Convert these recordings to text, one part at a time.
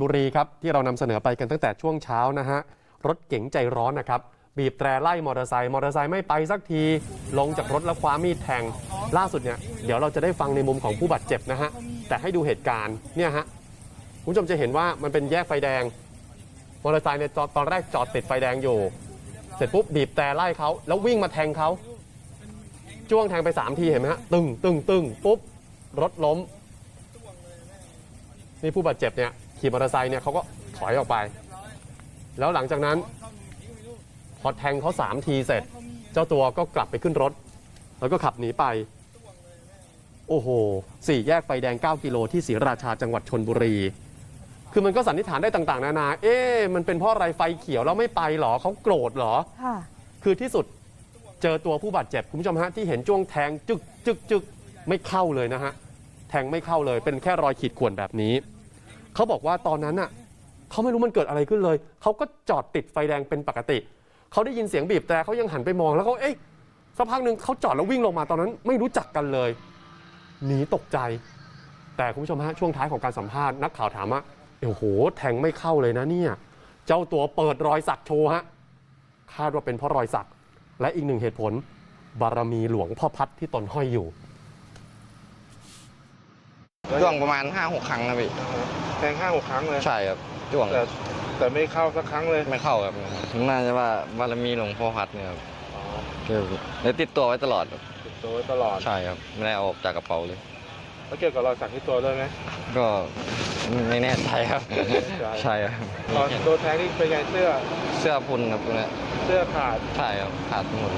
บุรีครับที่เรานำเสนอไปกันตั้งแต่ช่วงเช้านะฮะรถเก๋งใจร้อนนะครับบีบแตรไล่มอเตอร์ไซค์มอเตอร์ไซค์ไม่ไปสักที ลงจากรถแล้วคว้ามีดแทง ล่าสุดเนี่ยเดี๋ยวเราจะได้ฟังในมุมของผู้บาดเจ็บนะฮะแต่ให้ดูเหตุการณ์เนี่ยฮะคุณผู้ชมจะเห็นว่ามันเป็นแยกไฟแดงมอเตอร์ไซค์เนี่ยจอดตอนแรกจอดติดไฟแดงอยู่ เสร็จปุ๊บบีบแตรไล่เขาแล้ววิ่งมาแทงเขาจ้วงแทงไปสามทีเห็นไหมฮะตึงตึงตึงปุ๊บรถล้ม นี่ผู้บาดเจ็บเนี่ยขี่มอเตอร์ไซค์เนี่ยเขาก็ถอยออกไป แล้วหลังจากนั้น พอแทงเขาสามทีเสร็จ เจ้าตัวก็กลับไปขึ้นรถ แล้วก็ขับหนีไป โอ้โหสี่แยกไฟแดง 9 กิโลที่ศรีราชาจังหวัดชนบุรี คือมันก็สันนิษฐานได้ต่าง ๆ นานา เอ๊ะมันเป็นเพราะอะไรไฟเขียวแล้วไม่ไปเหรอเขาโกรธเหรอค่ะคือที่สุดเจอตัวผู้บาดเจ็บคุณผู้ชมฮะที่เห็นจ้วงแทงจึกจึกจึกไม่เข้าเลยนะฮะ แทงไม่เข้าเลย เป็นแค่รอยขีดข่วนแบบนี้ เขาบอกว่าตอนนั้นน่ะเขาไม่รู้มันเกิดอะไรขึ้นเลย เขาก็จอดติดไฟแดงเป็นปกติ เขาได้ยินเสียงบีบแต่เขายังหันไปมองแล้วเขาเอ๊ะสักพักหนึ่งเขาจอดแล้ววิ่งลงมาตอนนั้นไม่รู้จักกันเลยหนีตกใจ แต่คุณผู้ชมฮะช่วงท้ายของการสัมภาษณ์นักข่าวถามว่าโอ้โห แทงไม่เข้าเลยนะเนี่ย เจ้าตัวเปิดรอยสักโชว์ฮะคาดว่าเป็นเพราะรอยสัก และอีกหนึ่งเหตุผล บารมีหลวงพ่อพัดที่ตนห้อยอยู่ ช่วงประมาณ5้าหกครั้งนะพี่แทงห้าหกครั้งเลยใช่ครับช่วงแต่แต่ไม่เข้าสักครั้งเลยไม่เข้าครับน่าจะว่าบารมีหลวงพ่อพัดเนี่ยครับอ๋อคือแล้วติดตัวไว้ตลอดครับติดตัวไว้ตลอดใช่ครับไม่ได้เอาออกจากกระเป๋าเลยแล้วเกี่ยวกับรอยสักที่ตัวด้วยไหมก็ไม่แน่ใจครับไม่แน่ใจใช่ครับตอนโดนแทงนี่เป็นไงเสื้อเสื้อพุนครับตรงเนี้ยเสื้อขาดใช่ครับขาดทั้งหมด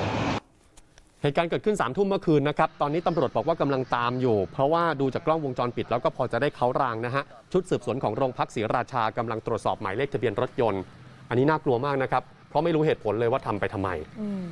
เหตุการณ์เกิดขึ้น3ามทุ่มเมื่อคืนนะครับ ตอนนี้ตำรวจบอกว่ากำลังตามอยู่ เพราะว่าดูจากกล้องวงจรปิดแล้วก็พอจะได้เขารางนะฮะ ชุดสืบสวนของโรงพักศรีราชากำลังตรวจสอบหมายเลขทะเบียนรถยนต์ อันนี้น่ากลัวมากนะครับ เพราะไม่รู้เหตุผลเลยว่าทำไปทำไมม